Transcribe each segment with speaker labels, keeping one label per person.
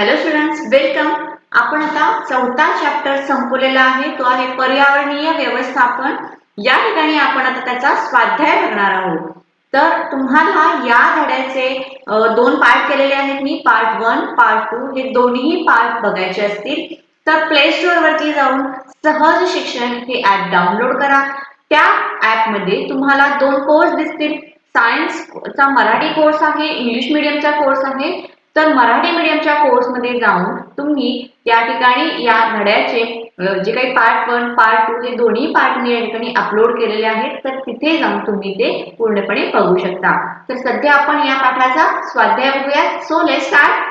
Speaker 1: Hello students welcome आपण आता चौथा चॅप्टर संपवलेला आहे. तो आहे पर्यावरणीय व्यवस्थापन. या ठिकाणी आपण आता त्याचा स्वाध्याय बघणार आहोत. तर तुम्हाला या धड्याचे दोन पार्ट केलेले आहेत मी. पार्ट वन पार्ट टू हे दोन्ही पार्ट बघायचे असतील. तर प्ले स्टोअर वरती जाऊन सहज शिक्षण हे ऍप डाउनलोड करा. त्या ऍपमध्ये तुम्हाला दोन कोर्स दिसतील. सायन्सचा मराठी कोर्स आहे इंग्लिश मिडियमचा कोर्स आहे. तर मराठी मीडियमच्या कोर्समध्ये जाऊन तुम्ही त्या ठिकाणी या धड्याचे जे काही पार्ट वन पार्ट टू हे दोन्ही पार्ट मी या ठिकाणी अपलोड केलेले आहेत. तर तिथे जाऊन तुम्ही ते पूर्णपणे बघू शकता. तर सध्या आपण या पाठाचा स्वाध्याय बघूया सो लेट स्टार्ट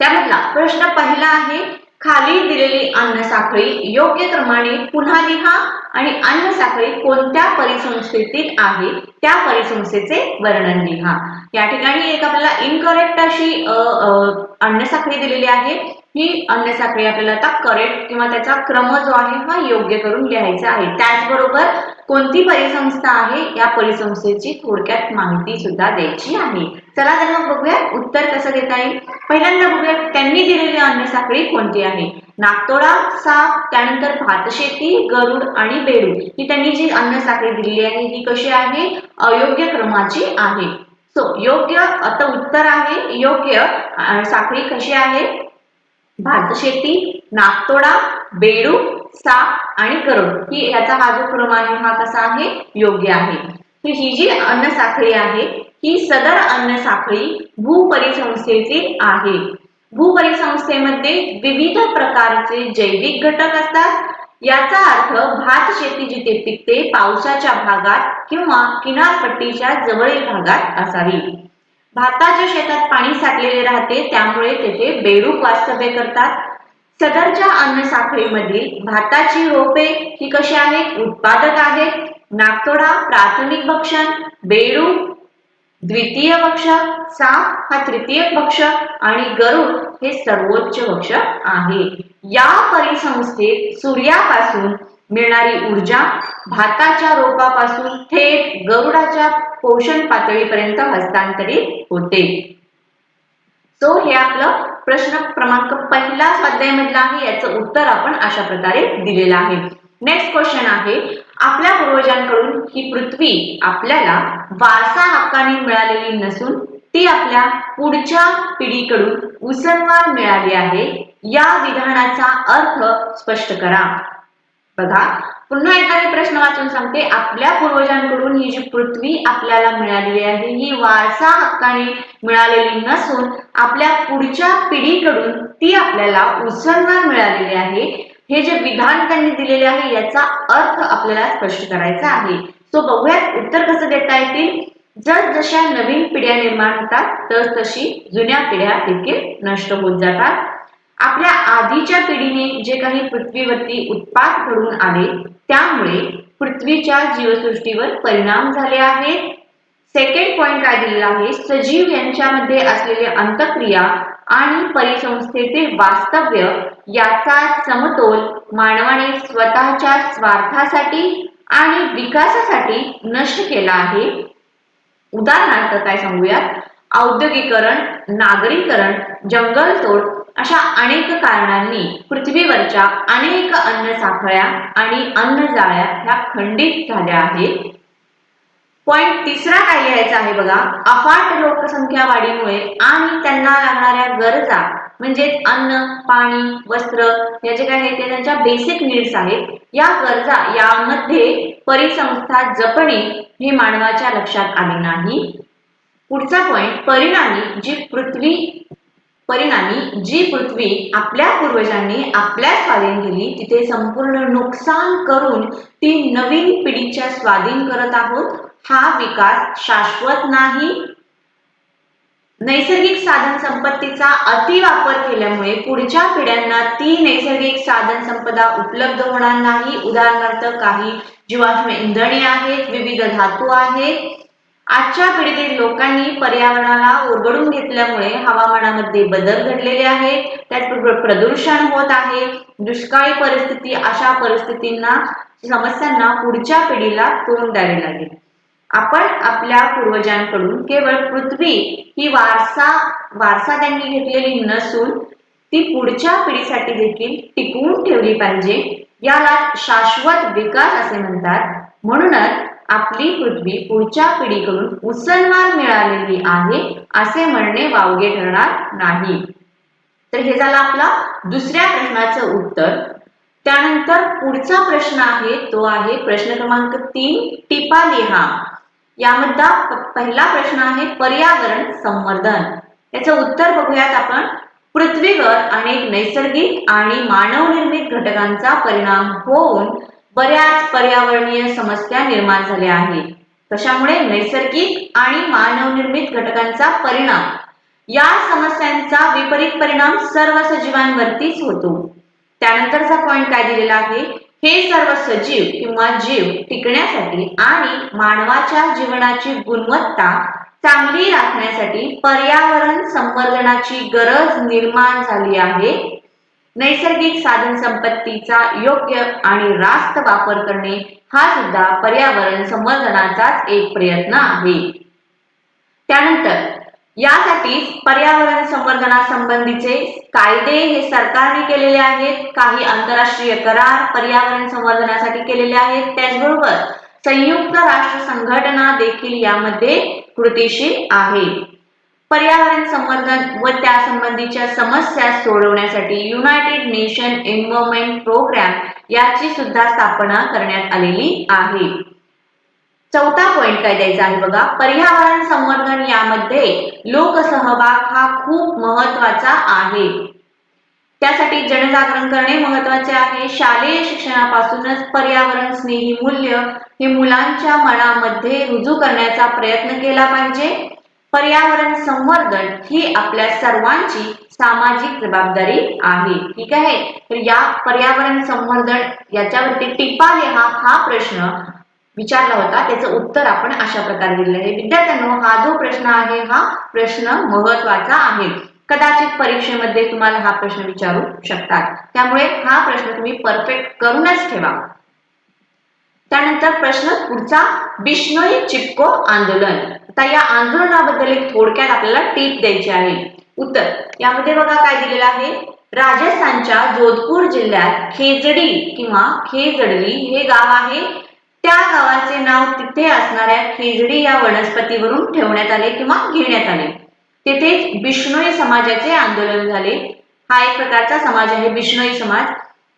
Speaker 1: त्यामधला प्रश्न पहिला आहे खाली दिलेली अन्न साखळी योग्य क्रमाने पुन्हा लिहा आणि अन्न साखळी कोणत्या परिसंस्थेतील आहे त्या परिसंस्थेचे वर्णन लिहा. या ठिकाणी एक आपल्याला इनकरेक्ट अशी अन्न साखळी दिलेली आहे. ही अन्न साखळी आपल्याला आता करेक्ट किंवा त्याचा क्रम जो आहे हा योग्य करून लिहायचा आहे. त्याचबरोबर कोणती परिसंस्था आहे या परिसंस्थेची थोडक्यात माहिती सुद्धा द्यायची आहे. चला तर मग बघूया उत्तर कसं देता येईल. पहिल्यांदा बघूया त्यांनी दिलेली अन्न साखळी कोणती आहे? नागतोडा साप त्यानंतर भातशेती गरुड आणि बेडू. ही त्यांनी जी अन्न साखळी दिलेली आहे ही कशी आहे? अयोग्य क्रमाची आहे. सो योग्य आता उत्तर आहे योग्य साखळी कशी आहे? भातशेती नागतोडा बेडू सा आणि करण. ही याचा हा जो क्रम आहे हा कसा आहे? योग्य आहे. ही जी अन्न साखळी आहे ही सदर अन्न साखळी भूपरिसंस्थेची आहे. भूपरिसंस्थेमध्ये विविध प्रकारचे जैविक घटक असतात. याचा अर्थ भात शेती जिथे पिकते पावसाच्या भागात किंवा किनारपट्टीच्या जवळील भागात असावी. भाताच्या शेतात पाणी साठलेले राहते त्यामुळे तेथे बेडूक वास्तव्य करतात. सदरच्या अन्न साखळीमधील भाताची रोपे ही कशी आहेत? उत्पादक आहेत. नागतोडा प्राथमिक भक्षण बेडू द्वितीय भक्षक साप हा तृतीय भक्षक आणि गरुड हे सर्वोच्च भक्षक आहे. या परिसंस्थेत सूर्यापासून मिळणारी ऊर्जा भाताच्या रोपापासून थेट गरुडाच्या पोषण पातळीपर्यंत हस्तांतरित होते. सो हे आपलं प्रश्न क्रमांक पहिला स्वाध्यायामधला आहे. याचं उत्तर आपण अशा प्रकारे दिलेलं आहे. नेक्स्ट क्वेश्चन आहे आपल्या पूर्वजांकडून ही पृथ्वी आपल्याला वारसा हक्काने मिळालेली नसून ती आपल्या पुढच्या पिढीकडून उसनवार मिळाली आहे. या विधानाचा अर्थ स्पष्ट करा. बघा पुन्हा एकदा मी प्रश्न वाचून सांगते. आपल्या पूर्वजांकडून ही जी पृथ्वी आपल्याला मिळालेली आहे ही वारसा हक्काने मिळालेली नसून आपल्या पुढच्या पिढीकडून ती आपल्याला उसरणार मिळालेली आहे. हे जे विधान त्यांनी दिलेले आहे याचा अर्थ आपल्याला स्पष्ट करायचा आहे. सो बघूयात उत्तर कसं देता येतील? जस जशा नवीन पिढ्या निर्माण होतात तस तशी जुन्या पिढ्या देखील नष्ट होत जातात. आपल्या आधीच्या पिढीने जे काही पृथ्वीवरती उत्पाद घडून आले त्यामुळे पृथ्वीच्या जीवसृष्टीवर परिणाम झाले आहेत. सेकंड पॉइंट काय दिलेला आहे? सजीव यांच्यामध्ये असलेले अंतक्रिया आणि परिसंस्थेचे वास्तव्य याचा समतोल मानवाने स्वतःच्या स्वार्थासाठी आणि विकासासाठी नष्ट केला आहे. उदाहरणार्थ काय सांगूयात? औद्योगिकरण नागरीकरण जंगलतोड अशा अनेक कारणांनी पृथ्वीवरच्या अनेक अन्न साखळ्या आणि अन्न जाळ्या ह्या खंडित झाल्या आहेत. पॉइंट तिसरा काय लिहायचा आहे बघा? अफाट लोकसंख्या वाढीमुळे आणि त्यांना लागणाऱ्या गरजा म्हणजे अन्न पाणी वस्त्र या जे काय आहे ते त्यांच्या बेसिक नीड्स आहेत. या गरजा यामध्ये परिसंस्था जपणे हे मानवाच्या लक्षात आले नाही. पुढचा पॉइंट परिणामी जी पृथ्वी परिणामी जी पृथ्वी आपल्या पूर्वजांनी आपल्या स्वाधीन केली तिथे संपूर्ण नुकसान करून ती नवीन पिढीच्या स्वाधीन करत आहोत हा विकास शाश्वत नाही. नैसर्गिक साधन संपत्तीचा अतिवापर केल्यामुळे पुढच्या पिढ्यांना ती नैसर्गिक साधन संपदा उपलब्ध होणार नाही. उदाहरणार्थ काही जीवाश्म इंधने आहेत विविध धातू आहेत. आजच्या पिढीतील लोकांनी पर्यावरणाला उरगडून घेतल्यामुळे हवामानामध्ये बदल घडलेले आहेत. त्याचबरोबर प्रदूषण होत आहे. दुष्काळी परिस्थिती अशा परिस्थितींना समस्यांना पुढच्या पिढीला तोंड द्यावे लागेल. आपण आपल्या पूर्वजांकडून केवळ पृथ्वी ही वारसा वारसा त्यांनी घेतलेली नसून ती पुढच्या पिढीसाठी देखील टिकवून ठेवली पाहिजे. याला शाश्वत विकास असे म्हणतात. म्हणूनच आपली पृथ्वी पुढच्या पिढीकडून उचलवार मिळालेली आहे असे म्हणणे वावगे ठरणार नाही. तर हे झालं आपला दुसऱ्या प्रश्नाचं उत्तर. त्यानंतर पुढचा प्रश्न आहे तो आहे प्रश्न क्रमांक तीन टिपा लिहा. यामधला पहिला प्रश्न आहे पर्यावरण संवर्धन. याचं उत्तर बघूयात आपण. पृथ्वीवर अनेक नैसर्गिक आणि मानवनिर्मित घटकांचा परिणाम होऊन बऱ्याच पर्यावरणीय समस्या निर्माण झाल्या आहेत. कशामुळे नैसर्गिक आणि मानवनिर्मित घटकांचा परिणाम या समस्यांचा विपरीत परिणाम सर्व सजीवांवरतीच होतो. त्यानंतरचा पॉइंट काय दिलेला आहे? हे सर्व सजीव किंवा जीव टिकण्यासाठी आणि मानवाच्या जीवनाची गुणवत्ता चांगली राखण्यासाठी पर्यावरण संवर्धनाची गरज निर्माण झाली आहे. नैसर्गिक साधन संपत्तीचा योग्य आणि रास्त वापर करणे हा सुद्धा पर्यावरण संवर्धनाचाच एक प्रयत्न आहे. त्यानंतर यासाठीच पर्यावरण संवर्धनासंबंधीचे कायदे हे सरकारने केलेले आहेत काही आंतरराष्ट्रीय करार पर्यावरण संवर्धनासाठी केलेले आहेत त्याचबरोबर संयुक्त राष्ट्र संघटना देखील यामध्ये कृतीशील आहे. पर्यावरण संवर्धन व त्या संबंधीच्या समस्या सोडवण्यासाठी युनायटेड नेशन एन्व्हायरमेंट प्रोग्राम याची सुद्धा स्थापना करण्यात आलेली आहे. चौथा पॉइंट काय द्यायचा आहे बघा. पर्यावरण संवर्धन यामध्ये लोकसहभाग हा खूप महत्त्वाचा आहे. त्यासाठी जनजागरण करणे महत्त्वाचे आहे. शालेय शिक्षणापासूनच पर्यावरण स्नेही मूल्य हे मुलांच्या मनामध्ये रुजू करण्याचा प्रयत्न केला पाहिजे. पर्यावरण संवर्धन ही आपल्या सर्वांची सामाजिक जबाबदारी आहे. ठीक आहे? तर या पर्यावरण संवर्धन याच्यावरती टिपा लिहा. हा प्रश्न विचारला होता. त्याचं उत्तर आपण अशा प्रकारे दिलेलं आहे. विद्यार्थ्यांनो हा जो प्रश्न आहे हा प्रश्न महत्त्वाचा आहे. कदाचित परीक्षेमध्ये तुम्हाला हा प्रश्न विचारू शकतात. त्यामुळे हा प्रश्न तुम्ही परफेक्ट करूनच ठेवा. त्यानंतर प्रश्न पुढचा. बिष्णोई चिपको आंदोलन. आता या आंदोलनाबद्दल एक थोडक्यात आपल्याला टीप द्यायची आहे. उत्तर. यामध्ये बघा काय दिलेलं आहे? राजस्थानच्या जोधपूर जिल्ह्यात खेजडी किंवा खेजडली हे गाव आहे. त्या गावाचे नाव तिथे असणाऱ्या खेजडी या वनस्पतीवरून ठेवण्यात आले किंवा घेण्यात आले. तेथेच बिष्णोई समाजाचे आंदोलन झाले. हा एक प्रकारचा समाज आहे बिष्णोई समाज.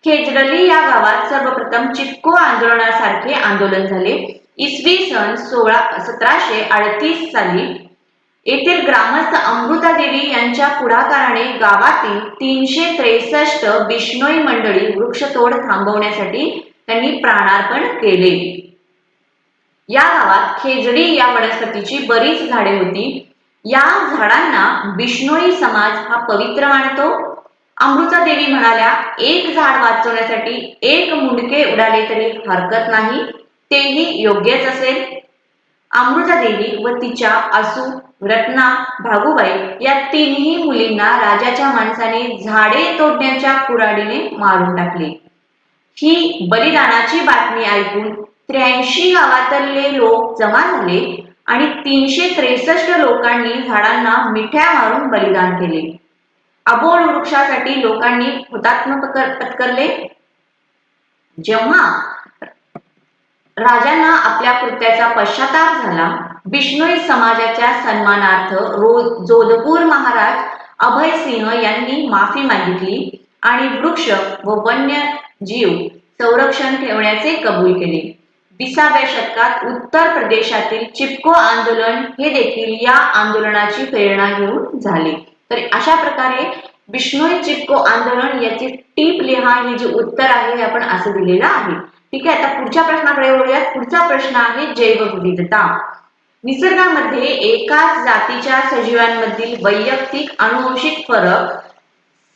Speaker 1: खेजडली या गावात सर्वप्रथम चिपको आंदोलनासारखे आंदोलन झाले. इसवी सन सोळा सतराशे अडतीस साली येथील ग्रामस्थ अमृता देवी यांच्या पुढाकाराने गावातील तीनशे त्रेसष्ट बिष्णोई मंडळी वृक्षतोड थांबवण्यासाठी त्यांनी प्राणार्पण केले. या गावात खेजडी या वनस्पतीची बरीच झाडे होती. या झाडांना बिष्णोई समाज हा पवित्र मानतो. अमृता देवी म्हणाल्या एक झाड वाचवण्यासाठी एक मुंडके उडाले तरी हरकत नाही तेही योग्यच असेल. अमृता देवी व तिच्या असू रत्ना भागुबाई या तिन्ही मुलींना राजाच्या माणसाने झाडे तोडण्याच्या कुराडीने मारून टाकले. ही बलिदानाची बातमी ऐकून त्र्याऐंशी गावातले लोक जमा झाले आणि तीनशे त्रेसष्ट लोकांनी झाडांना मिठ्या मारून बलिदान केले. अबोल वृक्षासाठी लोकांनी हुतात्म पत्करले. जेव्हा राजांना आपल्या कृत्याचा पश्चाताप झाला बिष्णोई समाजाच्या सन्मानार्थ रोज जोधपूर महाराज अभय सिंह यांनी माफी मागितली आणि वृक्ष व वन्य जीव संरक्षण ठेवण्याचे कबूल केले. विसाव्या शतकात उत्तर प्रदेशातील चिपको आंदोलन हे देखील या आंदोलनाची प्रेरणा घेऊन झाले. तर अशा प्रकारे बिष्णोई चिपको आंदोलन याची टीप लिहा हे जे उत्तर आहे हे आपण असं दिलेलं आहे. ठीक आहे आता पुढच्या प्रश्नाकडे वळूयात. पुढचा प्रश्न आहे जैवविविधता निसर्गामध्ये एकाच जातीच्या सजीवांमधील वैयक्तिक अनुवंशिक फरक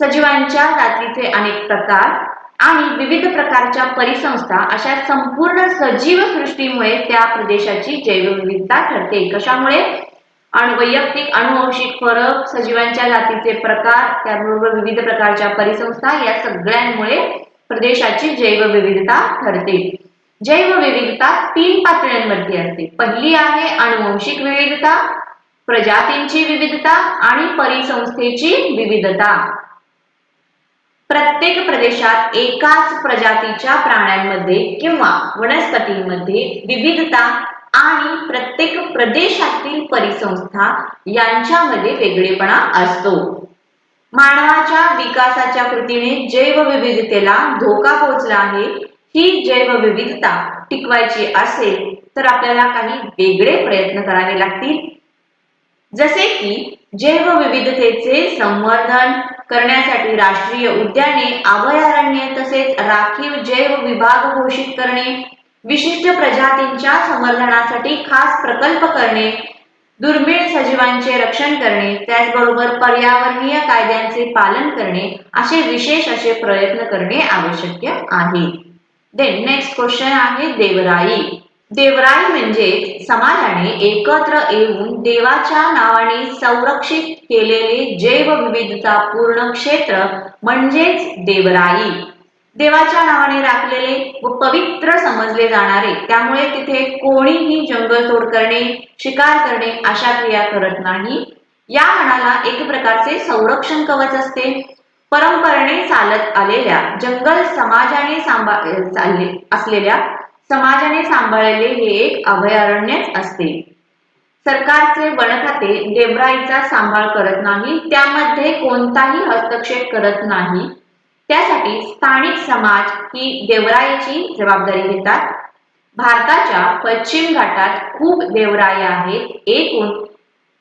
Speaker 1: सजीवांच्या जातीचे अनेक प्रकार आणि विविध प्रकारच्या परिसंस्था अशा संपूर्ण सजीव सृष्टीमुळे त्या प्रदेशाची जैवविविधता ठरते. कशामुळे? आणि वैयक्तिक अनुवंशिक फरक सजीवांच्या जातीचे प्रकार त्याबरोबर विविध प्रकारच्या परिसंस्था या सगळ्यांमुळे प्रदेशाची जैवविविधता ठरते. जैवविविधता तीन पातळ्यांवरती असते. पहिली आहे अनुवंशिक विविधता प्रजातींची विविधता आणि परिसंस्थेची विविधता. प्रत्येक प्रदेशात एकाच प्रजातीच्या प्राण्यांमध्ये किंवा वनस्पतींमध्ये विविधता आणि प्रत्येक प्रदेशातील परिसंस्था यांच्यामध्ये वेगळेपणा असतो. मानवाच्या विकासाच्या कृतीने जैवविविधतेला धोका पोहोचला आहे. ही जैवविविधता टिकवायची असेल तर आपल्याला काही वेगळे प्रयत्न करावे लागतील. जसे की जैवविविधतेचे संवर्धन करण्यासाठी राष्ट्रीय उद्याने अभयारण्ये तसेच राखीव जैव विभाग घोषित करणे विशिष्ट प्रजातींच्या संवर्धनासाठी खास प्रकल्प करणे दुर्मिळ सजीवांचे रक्षण करणे त्याचबरोबर पर्यावरणीय कायद्यांचे पालन करणे असे विशेष असे प्रयत्न करणे आवश्यक आहे. देन नेक्स्ट क्वेश्चन आहे देवराई. देवराई म्हणजे समाजाने एकत्र येऊन देवाच्या नावाने संरक्षित केलेले जैवविविधता पूर्ण क्षेत्र म्हणजेच देवराई. देवाच्या नावाने राखलेले व पवित्र समजले जाणारे. त्यामुळे तिथे कोणीही जंगलतोड करणे शिकार करणे अशा क्रिया करत नाही. या मनाला एक प्रकारचे संरक्षण कवच असते. परंपरेने चालत आलेल्या जंगल समाजाने सांभाळ चालले असलेल्या समाजाने सांभाळलेले हे एक अभयारण्यच असते. सरकारचे वन खाते देवराईचा सांभाळ करत नाही. त्यामध्ये कोणताही हस्तक्षेप करत नाही. त्यासाठी स्थानिक समाज ही देवराईची जबाबदारी घेतात. भारताच्या पश्चिम घाटात खूप देवराया आहेत. एकूण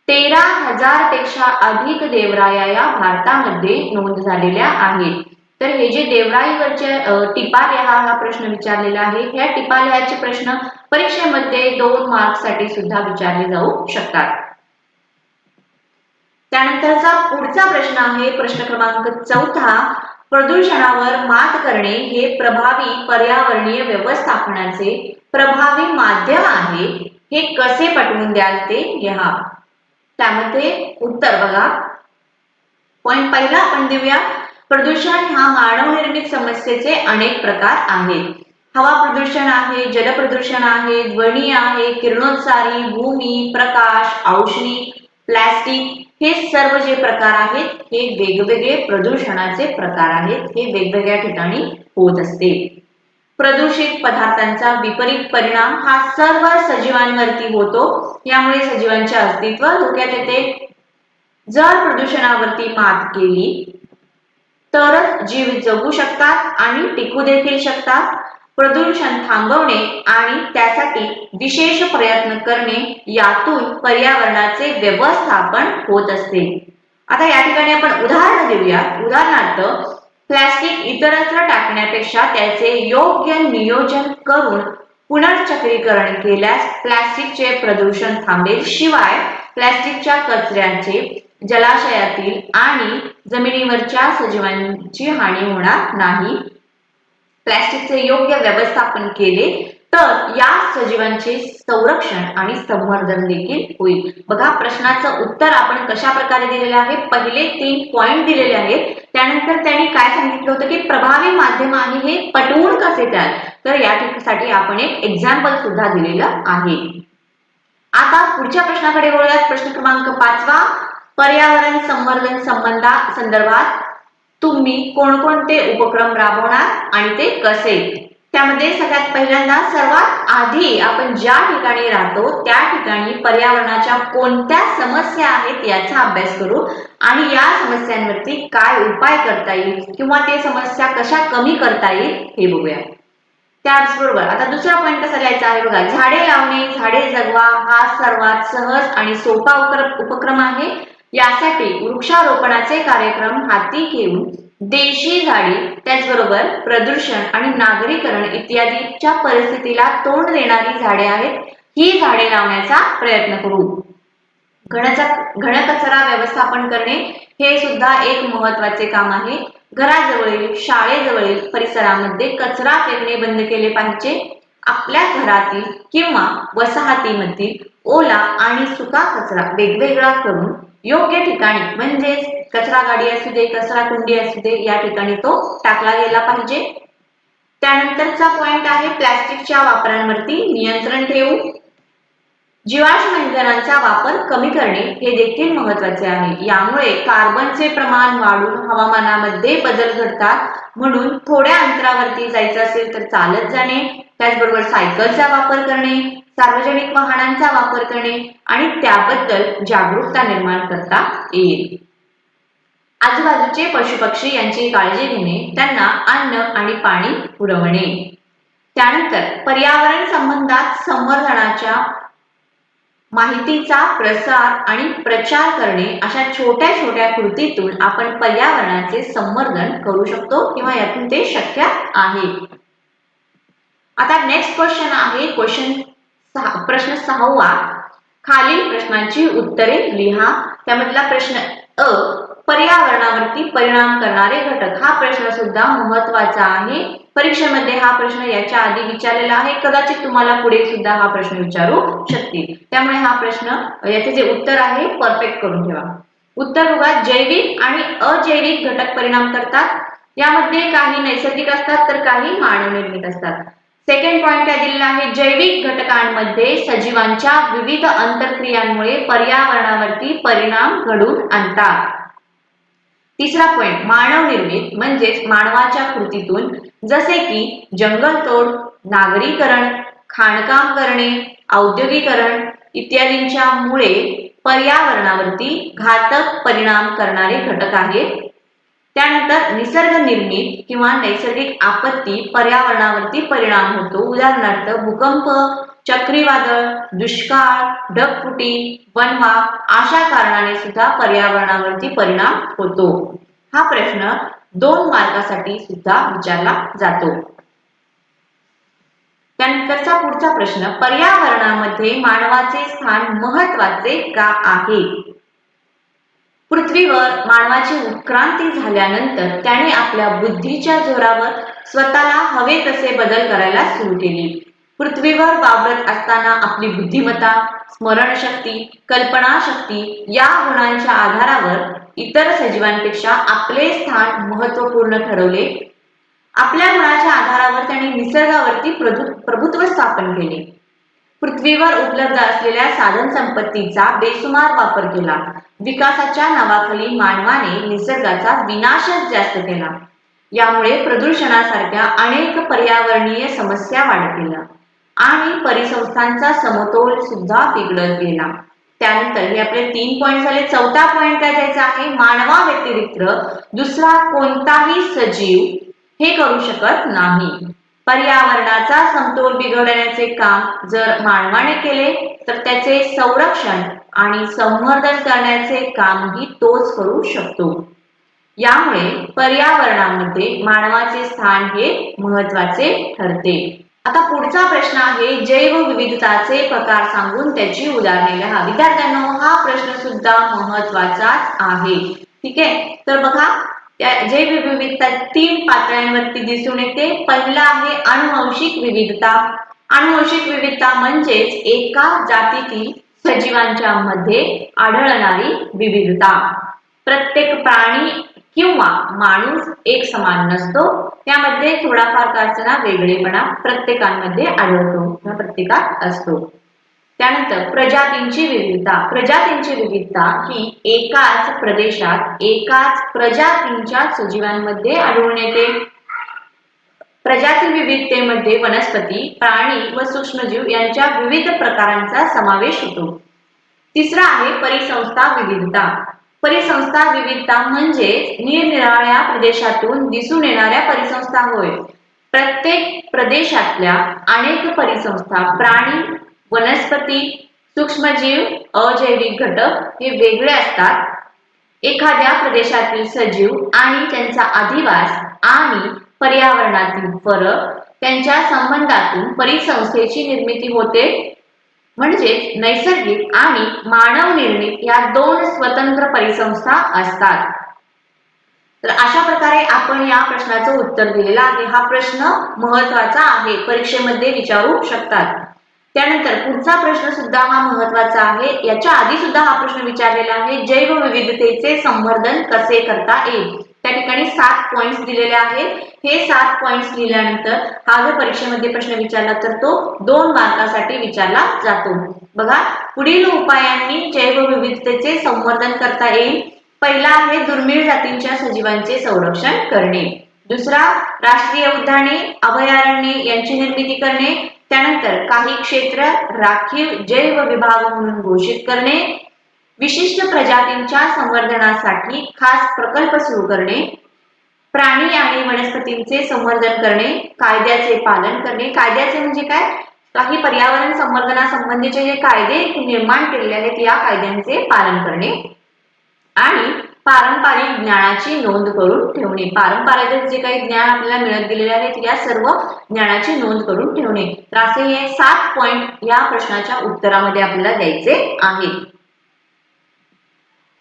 Speaker 1: तेरा हजारपेक्षा अधिक देवराया या भारतामध्ये नोंद झालेल्या आहेत. तर हे जे देवराईवरचे टिपालिहा हा प्रश्न विचारलेला आहे. ह्या टिपालिहाचे प्रश्न परीक्षेमध्ये दोन मार्क्ससाठी सुद्धा विचारले जाऊ शकतात. त्यानंतरचा पुढचा प्रश्न आहे. प्रश्न क्रमांक चौथा प्रदूषणावर मात करणे हे प्रभावी पर्यावरणीय व्यवस्थापनाचे प्रभावी माध्यम आहे. हे कसे पटवून द्याल ते घ्या. त्यामध्ये उत्तर बघा. पॉइंट पहिला आपण देऊया. प्रदूषण हा मानवनिर्मित समस्येचे अनेक प्रकार आहेत. हवा प्रदूषण आहे जल प्रदूषण आहे ध्वनी आहे किरणोत्सारी भूमी प्रकाश औष्णिक प्लॅस्टिक हे सर्व जे प्रकार आहेत हे वेगवेगळे प्रदूषणाचे प्रकार आहेत हे वेगवेगळ्या ठिकाणी होत असते. प्रदूषित पदार्थांचा विपरीत परिणाम हा सर्व सजीवांवरती होतो. यामुळे सजीवांचे अस्तित्व धोक्यात येते. जर प्रदूषणावरती मात केली तरच जीव जगू शकतात आणि टिकू देखील शकतात. प्रदूषण थांबवणे आणि त्यासाठी विशेष प्रयत्न करणे यातून पर्यावरणाचे व्यवस्थापन होत असते. आता या ठिकाणी आपण उदाहरण देऊया उदाहरणार्थ प्लॅस्टिक इतरत्र टाकण्यापेक्षा त्याचे योग्य नियोजन करून पुनर्चक्रीकरण केल्यास प्लॅस्टिकचे प्रदूषण थांबेल. शिवाय प्लॅस्टिकच्या कचऱ्याचे जलाशयातील आणि जमिनीवरच्या सजीवांची हानी होणार नाही. प्लॅस्टिकचे योग्य व्यवस्थापन केले तर या सजीवांचे संरक्षण आणि संवर्धन देखील होईल. बघा प्रश्नाचं उत्तर आपण कशा प्रकारे दिलेलं आहे? पहिले तीन पॉइंट दिलेले आहेत. त्यानंतर त्यांनी काय सांगितलं होतं की प्रभावी माध्यम आहे हे पटवून कसे द्याल? तर या ठिकाणी आपण एक एक्झाम्पल सुद्धा दिलेलं आहे. आता पुढच्या प्रश्नाकडे बोलूयात प्रश्न क्रमांक पाचवा पर्यावरण संवर्धन संबंधा संदर्भात तुम्ही कोणकोणते उपक्रम राबवणार आणि ते कसे? त्यामध्ये सगळ्यात पहिल्यांदा सर्वात आधी आपण ज्या ठिकाणी राहतो त्या ठिकाणी पर्यावरणाच्या कोणत्या समस्या आहेत याचा अभ्यास करू आणि या समस्यांवरती काय उपाय करता येईल किंवा ते समस्या कशा कमी करता येईल हे बघूया. त्याचबरोबर आता दुसरा पॉईंट कसा लिहायचा आहे बघा झाडे लावणे झाडे जगवा हा सर्वात सहज आणि सोपा उपक्रम आहे. यासाठी वृक्षारोपणाचे कार्यक्रम हाती घेऊन देशी झाडी त्याचबरोबर प्रदूषण आणि नागरीकरण इत्यादीच्या परिस्थितीला तोंड देणारी झाडे आहेत ही झाडे लावण्याचा प्रयत्न करू. घनचा घनकचरा व्यवस्थापन करणे हे सुद्धा एक महत्त्वाचे काम आहे. घराजवळील शाळेजवळील परिसरामध्ये कचरा फेकणे बंद केले पाहिजे. आपल्या घरातील किंवा वसाहतीमधील ओला आणि सुका कचरा वेगवेगळा करून योग्य ठिकाणी म्हणजेच कचरा गाडी असू दे कचरा कुंडी असू दे या ठिकाणी तो टाकला गेला पाहिजे. त्यानंतरचा पॉइंट आहे प्लॅस्टिकच्या वापरांवरती नियंत्रण ठेवू. जीवाश्म इंधनांचा वापर कमी करणे हे देखील महत्त्वाचे आहे. यामुळे कार्बनचे प्रमाण वाढून हवामानामध्ये बदल घडतात. म्हणून थोड्या अंतरावरती जायचं असेल तर चालत जाणे त्याचबरोबर सायकलचा वापर करणे. सार्वजनिक वाहनांचा वापर करणे आणि त्याबद्दल जागरूकता निर्माण करता येईल. आजूबाजूचे पशुपक्षी यांची काळजी घेणे त्यांना अन्न आणि पाणी पुरवणे. त्यानंतर पर्यावरण संबंधात संवर्धनाच्या माहितीचा प्रसार आणि प्रचार करणे अशा छोट्या छोट्या कृतीतून आपण पर्यावरणाचे संवर्धन करू शकतो किंवा यातून ते शक्य आहे. आता नेक्स्ट क्वेश्चन आहे क्वेश्चन सहा प्रश्न सहावा खालील प्रश्नांची उत्तरे लिहा. त्यामधला प्रश्न अ पर्यावरणावरती परिणाम करणारे घटक. हा प्रश्न सुद्धा महत्त्वाचा आहे. परीक्षेमध्ये हा प्रश्न याच्या आधी विचारलेला आहे. कदाचित तुम्हाला पुढे सुद्धा हा प्रश्न विचारू शकतील. त्यामुळे हा प्रश्न याचे जे उत्तर आहे परफेक्ट करून ठेवा. उत्तर बघा जैविक आणि अजैविक घटक परिणाम करतात. यामध्ये काही नैसर्गिक असतात तर काही मानवनिर्मित असतात. सेकंड पॉइंट काय दिलेला आहे? जैविक घटकांमध्ये सजीवांच्या विविध अंतरक्रियांमुळे पर्यावरणावरती परिणाम घडून आणतात. तिसरा पॉइंट मानव निर्मित म्हणजेच मानवाच्या कृतीतून जसे की जंगलतोड नागरीकरण खाणकाम करणे औद्योगिकरण इत्यादींच्या मुळे पर्यावरणावरती घातक परिणाम करणारे घटक आहेत. त्यानंतर निसर्ग निर्मित किंवा नैसर्गिक आपत्ती पर्यावरणावरती परिणाम होतो. उदाहरणार्थ भूकंप चक्रीवादळ दुष्काळ ढगफुटी वनवा अशा कारणाने सुद्धा पर्यावरणावरती परिणाम होतो. हा प्रश्न दोन मार्कासाठी सुद्धा विचारला जातो. त्यानंतरचा पुढचा प्रश्न पर्यावरणामध्ये मानवाचे स्थान महत्त्वाचे का आहे? पृथ्वीवर मानवाची उत्क्रांती झाल्यानंतर त्याने आपल्या बुद्धीच्या जोरावर स्वतःला हवे तसे बदल करायला सुरू केली. पृथ्वीवर वावरत असताना आपली बुद्धिमत्ता स्मरणशक्ती कल्पनाशक्ती या गुणांच्या आधारावर इतर सजीवांपेक्षा आपले स्थान महत्त्वपूर्ण ठरवले. आपल्या गुणाच्या आधारावर त्याने निसर्गावरती प्रभुत्व स्थापन केले. पृथ्वीवर उपलब्ध असलेल्या साधन संपत्तीचा बेसुमार वापर केला. विकासाच्या नावाखाली मानवाने निसर्गाचा विनाशच जास्त केला. यामुळे प्रदूषणासारख्या अनेक पर्यावरणीय समस्या वाढतील गेल्या आणि परिसंस्थांचा समतोल सुद्धा बिघडत गेला. त्यानंतर हे आपले तीन पॉईंट झाले. चौथा पॉईंट काय द्यायचा आहे? मानवा व्यतिरिक्त दुसरा कोणताही सजीव हे करू शकत नाही. पर्यावरणाचा समतोल बिघडण्याचे काम जर मानवाने केले तर त्याचे संरक्षण आणि संवर्धन करण्याचे कामही तोच करू शकतो. यामुळे पर्यावरणामध्ये मानवाचे स्थान हे महत्त्वाचे ठरते. आता पुढचा प्रश्न आहे जैवविविधताचे प्रकार सांगून त्याची उदाहरणे लिहा. विद्यार्थ्यांनो हा प्रश्न सुद्धा महत्वाचाच आहे. ठीक आहे? तर बघा जे विविधता तीन पातळ्यांवरती दिसून येते. पहिला आहे अनुवंशिक विविधता. अनुवंशिक विविधता म्हणजेच एका जातीतील सजीवांच्या मध्ये आढळणारी विविधता. प्रत्येक प्राणी किंवा माणूस एक समान नसतो. त्यामध्ये थोडाफार का वेगळेपणा प्रत्येकांमध्ये आढळतो. प्रत्येकात असतो. त्यानंतर प्रजातींची विविधता. प्रजातींची विविधता ही एकाच प्रदेशात एकाच प्रजातींच्या सजीवांमध्ये आढळून येते. प्रजाती विविधतेमध्ये वनस्पती प्राणी व सूक्ष्मजीव यांच्या विविध प्रकारांचा समावेश होतो. तिसरा आहे परिसंस्था विविधता. परिसंस्था विविधता म्हणजे निरनिराळ्या प्रदेशातून दिसून येणाऱ्या परिसंस्था होय. प्रत्येक प्रदेशातल्या अनेक परिसंस्था प्राणी वनस्पती सूक्ष्मजीव अजैविक घटक हे वेगळे असतात. एखाद्या प्रदेशातील सजीव आणि त्यांचा अधिवास आणि पर्यावरणातील फरक त्यांच्या संबंधातून परिसंस्थेची निर्मिती होते. म्हणजेच नैसर्गिक आणि मानव निर्मित या दोन स्वतंत्र परिसंस्था असतात. तर अशा प्रकारे आपण या प्रश्नाचं उत्तर दिलेलं आहे. हा प्रश्न महत्त्वाचा आहे. परीक्षेमध्ये विचारू शकतात. त्यानंतर पुढचा प्रश्न सुद्धा हा महत्त्वाचा आहे. याच्या आधी सुद्धा हा प्रश्न विचारलेला आहे जैवविविधतेचे संवर्धन कसे करता येईल? त्या ठिकाणी सात पॉइंट्स दिलेले आहेत. हे सात पॉइंट्स लिहिल्यानंतर हा जर परीक्षेमध्ये प्रश्न विचारला तर तो दोन मार्कासाठी विचारला जातो. बघा पुढील उपायांनी जैवविविधतेचे संवर्धन करता येईल. पहिला आहे दुर्मिळ जातींच्या सजीवांचे संरक्षण करणे. दुसरा राष्ट्रीय उद्याने अभयारण्ये यांची निर्मिती करणे त्यानंतर काही क्षेत्र राखीव जैव विभाग म्हणून घोषित करणे विशिष्ट प्रजातींच्या संवर्धनासाठी खास प्रकल्प सुरू करणे प्राणी आणि वनस्पतींचे संवर्धन करणे कायद्याचे पालन करणे. कायद्याचे म्हणजे काय? काही पर्यावरण संवर्धनासंबंधीचे जे कायदे निर्माण केलेले आहेत या कायद्यांचे पालन करणे. आणि पारंपरिक ज्ञानाची नोंद करून ठेवणे. पारंपरिक जे काही ज्ञान आपल्याला मिळत गेलेले आहेत या सर्व ज्ञानाची नोंद करून ठेवणे. तर असे हे सात पॉइंट या प्रश्नाच्या उत्तरामध्ये आपल्याला द्यायचे आहे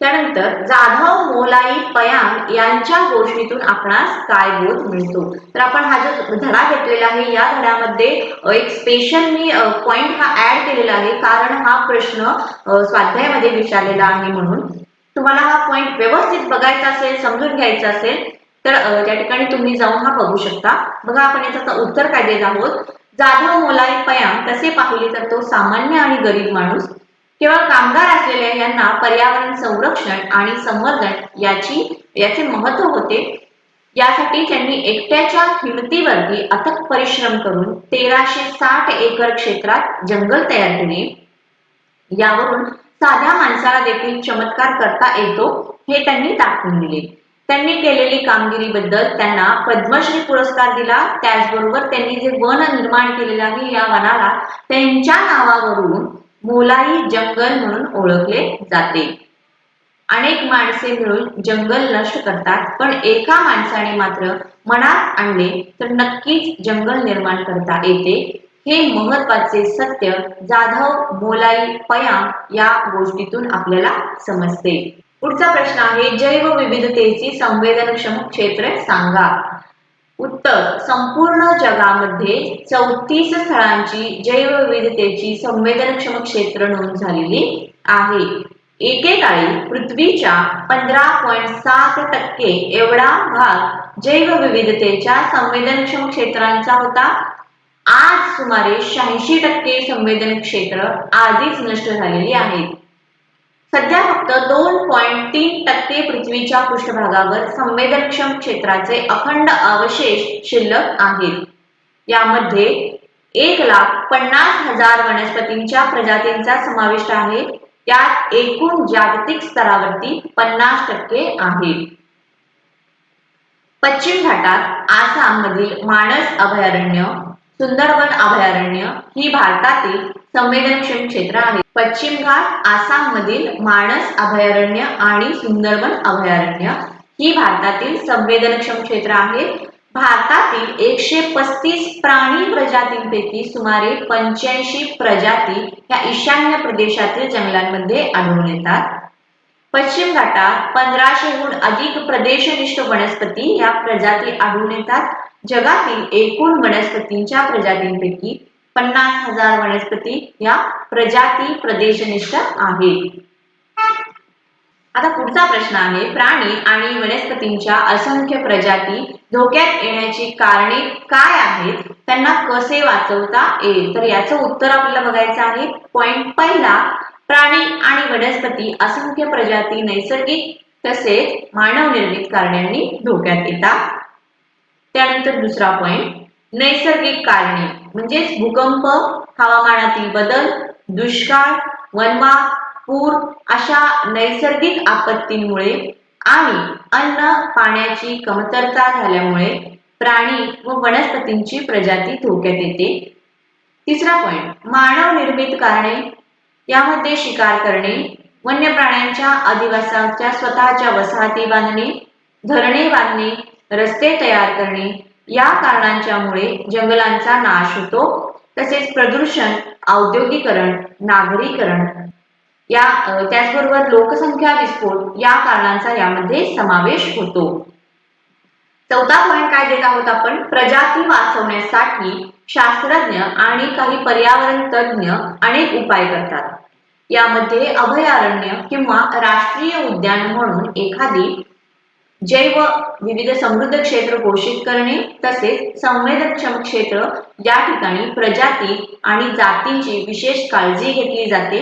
Speaker 1: त्यानंतर जाधव मोलाई पयांग यांच्या गोष्टीतून आपणास काय बोध मिळतो? तर आपण हा जो धडा घेतलेला आहे या धड्यामध्ये एक स्पेशल मी पॉइंट हा ऍड केलेला आहे. कारण हा प्रश्न स्वाध्यायामध्ये विचारलेला आहे म्हणून. तुम्हाला हा पॉइंट व्यवस्थित बघायचा असेल समजून घ्यायचा असेल तर त्या ठिकाणी तुम्ही जाऊन हा बघू शकता. बघा आपण याचं उत्तर काय देत आहोत. जाधव मोलाई पयाम कसे पाहिले तर तो सामान्य आणि गरीब माणूस? केवळ कामगार असलेल्या यांना पर्यावरण संरक्षण आणि संवर्धन याची याचे महत्त्व होते. यासाठी त्यांनी एकट्याच्या हिमतीवरती अथक परिश्रम करून तेराशे साठ एकर क्षेत्रात जंगल तयार केले. यावरून साध्या माणसाला देखील चमत्कार करता येतो हे त्यांनी दाखवून दिले. त्यांनी केलेली कामगिरीबद्दल त्यांना पद्मश्री पुरस्कार दिला. त्याचबरोबर त्यांनी जे वन निर्माण केलेलं आहे या वनाला त्यांच्या नावावरून मोलाई जंगल म्हणून ओळखले जाते. अनेक माणसे मिळून जंगल नष्ट करतात पण एका माणसाने मात्र मनात आणले तर नक्कीच जंगल निर्माण करता येते. हे महत्त्वाचे सत्य जाधव मोलाई पयाम या गोष्टीतून आपल्याला समजते. पुढचा प्रश्न आहे जैवविविधतेची संवेदनक्षम क्षेत्र सांगा. उत्तर संपूर्ण जगामध्ये चौतीस स्थळांची जैवविविधतेची संवेदनक्षम क्षेत्र नोंद झालेली आहे. एकेकाळी पृथ्वीच्या पंधरा पॉइंट सात टक्के एवढा भाग जैवविविधतेच्या संवेदनक्षम क्षेत्रांचा होता. आज सुमारे शहाऐंशी टक्के संवेदन क्षेत्र आधीच नष्ट झालेली आहेत सध्या फक्त दोन पॉइंट तीन टक्के पृथ्वीच्या पृष्ठभागावर संवेदनक्षम क्षेत्राचे अखंड अवशेष शिल्लक आहेत. यामध्ये एक लाख पन्नास हजार वनस्पतींच्या प्रजातींचा समाविष्ट आहे. यात एकूण जागतिक स्तरावरती पन्नास टक्के आहे. पश्चिम घाटात आसाममधील मानस अभयारण्य सुंदरवन अभयारण्य ही भारतातील संवेदनक्षम क्षेत्र आहे. पश्चिम घाट आसाम मधील मानस अभयारण्य आणि सुंदरवन अभयारण्य ही भारतातील संवेदनक्षम क्षेत्र आहे. भारतातील एकशे पस्तीस प्राणी प्रजातींपैकी सुमारे पंच्याऐंशी प्रजाती या ईशान्य प्रदेशातील जंगलांमध्ये आढळून येतात. पश्चिम घाटात पंधराशेहून अधिक प्रदेशनिष्ठ वनस्पती या प्रजाती आढळून येतात. जगातील एकूण वनस्पतींच्या प्रजातींपैकी पन्नास हजार वनस्पती या प्रजाती प्रदेशनिष्ठ आहेत. आता पुढचा प्रश्न आहे प्राणी आणि वनस्पतींच्या असंख्य प्रजाती धोक्यात येण्याची कारणे काय आहेत? त्यांना कसे वाचवता येईल? तर याचं उत्तर आपल्याला बघायचं आहे. पॉइंट पहिला प्राणी आणि वनस्पती असंख्य प्रजाती नैसर्गिक तसेच मानव निर्मित कारणांनी धोक्यात येतात. त्यानंतर दुसरा पॉइंट नैसर्गिक कारणे म्हणजेच भूकंप हवामानातील बदल दुष्काळ वनवा पूर अशा नैसर्गिक आपत्तींमुळे आणि अन्न पाण्याची कमतरता झाल्यामुळे प्राणी व वनस्पतींची प्रजाती धोक्यात येते. तिसरा पॉइंट मानव निर्मित कारणे यामध्ये शिकार करणे वन्य प्राण्यांच्या अधिवासाच्या स्वतःच्या वसाहती बांधणे धरणे बांधणे रस्ते तयार करणे या कारणांच्यामुळे जंगलांचा नाश होतो तसेच प्रदूषण औद्योगिकरण नागरीकरण. या त्याचबरोबर लोकसंख्या विस्फोट या कारणांचा यामध्ये समावेश होतो. चौथा पॉईंट काय देत आहोत आपण? प्रजाती वाचवण्यासाठी शास्त्रज्ञ आणि काही पर्यावरण तज्ज्ञ अनेक उपाय करतात. यामध्ये अभयारण्य किंवा राष्ट्रीय उद्यान म्हणून एखादी जैव विविध समृद्ध क्षेत्र घोषित करणे तसेच संवेदनक्षम क्षेत्र या ठिकाणी प्रजाती आणि जातींची विशेष काळजी घेतली जाते.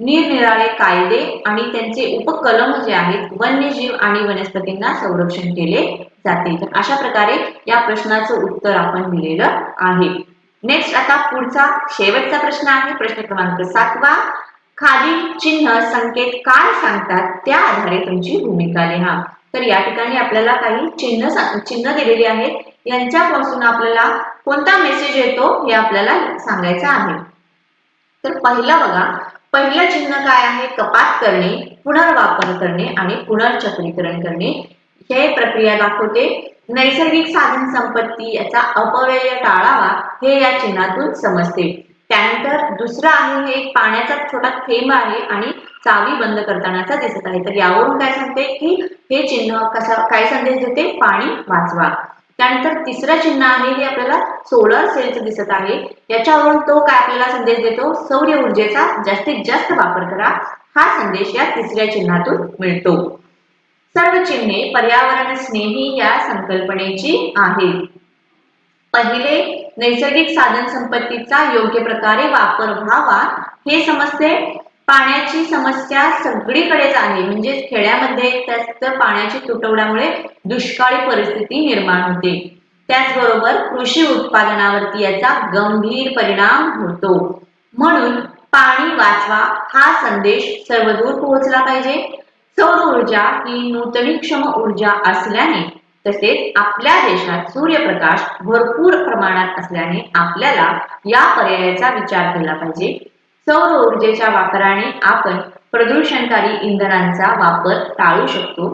Speaker 1: निरनिराळे कायदे आणि त्यांचे उपकलम जे आहेत वन्यजीव आणि वनस्पतींना संरक्षण केले. जाते तर अशा प्रकारे या प्रश्नाचं उत्तर आपण दिलेलं आहे. नेक्स्ट आता पुढचा शेवटचा प्रश्न आहे. प्रश्न क्रमांक सातवा. खालील चिन्ह संकेत काय सांगतात? त्या आधारे तुमची भूमिका लिहा. तर या ठिकाणी आपल्याला काही चिन्ह चिन्ह दिलेली आहेत. यांच्यापासून आपल्याला कोणता मेसेज येतो हे आपल्याला सांगायचं आहे. तर पहिलं बघा. पहिलं चिन्ह काय आहे? कपात करणे पुनर्वापर करणे आणि पुनर्चक्रीकरण करणे. हे प्रक्रिया दाखवते. नैसर्गिक साधन संपत्ती याचा अपव्यय टाळावा हे या चिन्हातून समजते. त्यानंतर दुसरं आहे हे एक पाण्याचा छोटा थेंब आहे आणि चावी बंद करतानाचा दिसत आहे. तर यावरून काय सांगते की हे चिन्ह कसा काय संदेश देते? पाणी वाचवा. त्यानंतर तिसरं चिन्ह आहे हे आपल्याला सोलर सेलचं दिसत आहे. याच्यावरून तो काय आपल्याला संदेश देतो? सौर ऊर्जेचा जास्तीत जास्त वापर करा. हा संदेश या तिसऱ्या चिन्हातून मिळतो. सर्व चिन्हे पर्यावरण स्नेही या संकल्पनेची आहेत पहिले नैसर्गिक साधन संपत्तीचा योग्य प्रकारे वापर व्हावा हे समजते. पाण्याची समस्या सगळीकडेच आहे म्हणजे खेड्यामध्ये त्यात पाण्याची तुटवड्यामुळे दुष्काळी परिस्थिती निर्माण होते. त्याचबरोबर कृषी उत्पादनावरती याचा गंभीर परिणाम होतो. म्हणून पाणी वाचवा हा संदेश सर्वदूर पोहोचला पाहिजे. सौर ऊर्जा ही नूतनीक्षम ऊर्जा असल्याने तसेच आपल्या देशात सूर्यप्रकाश भरपूर प्रमाणात असल्याने आपल्याला या पर्यायाचा विचार केला पाहिजे. सौर ऊर्जेच्या वापराने आपण प्रदूषणकारी इंधनांचा वापर टाळू शकतो.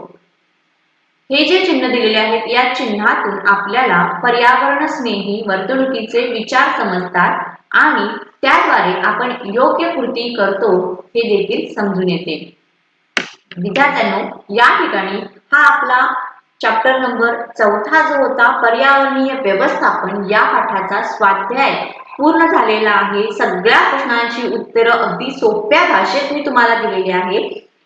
Speaker 1: हे जे चिन्ह दिलेले आहेत या चिन्हातून आपल्याला पर्यावरण स्नेही वर्तणुकीचे विचार समजतात आणि त्याद्वारे आपण योग्य कृती करतो हे देखील समजून येते. विद्यार्थ्यांनो या ठिकाणी हा आपला चॅप्टर नंबर चौथा जो होता पर्यावरणीय व्यवस्थापन या पाठाचा स्वाध्याय पूर्ण झालेला आहे. सगळ्या प्रश्नांची उत्तरं अगदी सोप्या भाषेत मी तुम्हाला दिलेली आहे.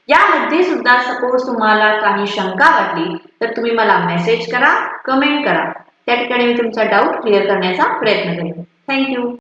Speaker 1: यामध्ये सुद्धा सपोज तुम्हाला काही शंका वाटली तर तुम्ही मला मेसेज करा कमेंट करा. त्या ठिकाणी मी तुमचा डाऊट क्लिअर करण्याचा प्रयत्न करेन. थँक्यू